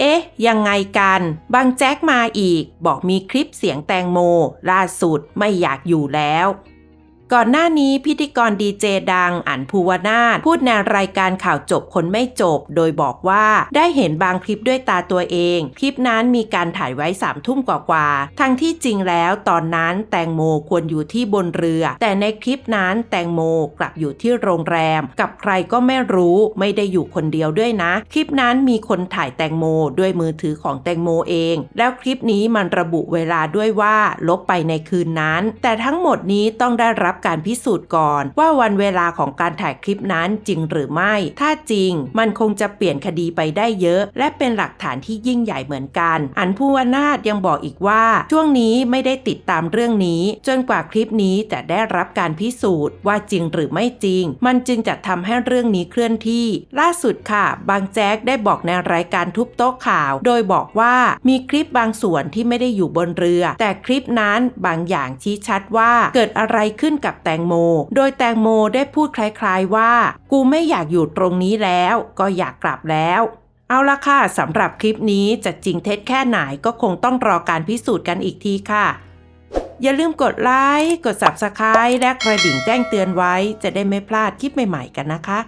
เอ๊ะ ยังไงกัน บางแจ็คมาอีก บอกมีคลิปเสียงแตงโมล่าสุดไม่อยากอยู่แล้ว ก่อนหน้านี้พิธีกรดีเจดังอันภูวนาถพูดในรายการข่าวจบคนไม่จบ โดยบอกว่าได้เห็นบางคลิปด้วยตาตัวเอง คลิปนั้นมีการถ่ายไว้สามทุ่มกว่าๆทั้งที่จริงแล้วตอนนั้นแตงโมควรอยู่ที่บนเรือ แต่ในคลิปนั้นแตงโมกลับอยู่ที่โรงแรม กับใครก็ไม่รู้ไม่ได้อยู่คนเดียวด้วยนะ คลิปนั้นมีคนถ่ายแตงโมด้วยมือถือของแตงโมเอง แล้วคลิปนี้มันระบุเวลาด้วยว่าลบไปในคืนนั้น แต่ทั้งหมดนี้ต้องได้รับการพิสูจน์ก่อน ว่าวันเวลาของการถ่ายคลิปนั้นจริงหรือไม่ ถ้าจริง มันคงจะเปลี่ยนคดีไปได้เยอะ และเป็นหลักฐานที่ยิ่งใหญ่เหมือนกัน อันผู้วนาถยังบอกอีกว่า ช่วงนี้ไม่ได้ติดตามเรื่องนี้ จนกว่าคลิปนี้จะได้รับการพิสูจน์ว่าจริงหรือไม่จริง มันจึงจะทำให้เรื่องนี้เคลื่อนที่ ล่าสุดค่ะ บางแจ๊กได้บอกในรายการทุบโต๊ะข่าว โดยบอกว่ามีคลิปบางส่วนที่ไม่ได้อยู่บนเรือ แต่คลิปนั้นบางอย่างชี้ชัดว่าเกิดอะไรขึ้นกักับแตงโม โดยแตงโมได้พูดคล้ายๆว่า กูไม่อยากอยู่ตรงนี้แล้ว ก็อยากกลับแล้วเอาละค่ะสำหรับคลิปนี้จะจริงเท็จแค่ไหนก็คงต้องรอการพิสูจน์กันอีกทีค่ะ อย่าลืมกดไลค์ กด Subscribe และกระดิ่งแจ้งเตือนไว้ จะได้ไม่พลาดคลิปใหม่ๆกันนะคะ